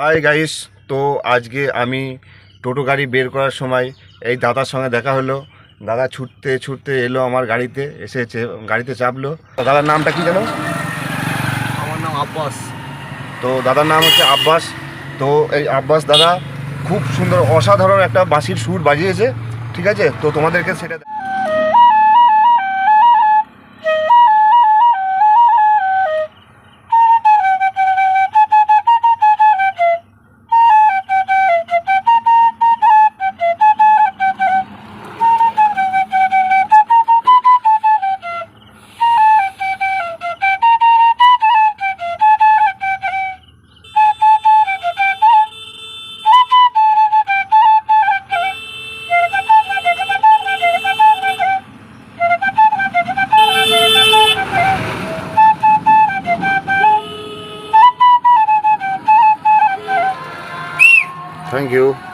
Hi guys তো আজকে আমি টোটো গাড়ি বের করার সময় এই দাদার সঙ্গে দেখা হলো। দাদা ছুটতে ছুটতে এলো আমার গাড়িতে এসে গাড়িতে চাপলো। দাদার নামটা কি জানো আমার নাম আব্বাস। তো দাদার নাম হচ্ছে আব্বাস। তো এই আব্বাস দাদা খুব সুন্দর অসাধারণ একটা বাঁশির সুর বাজিয়েছে। ঠিক আছে? তো তোমাদেরকে সেটা Thank you.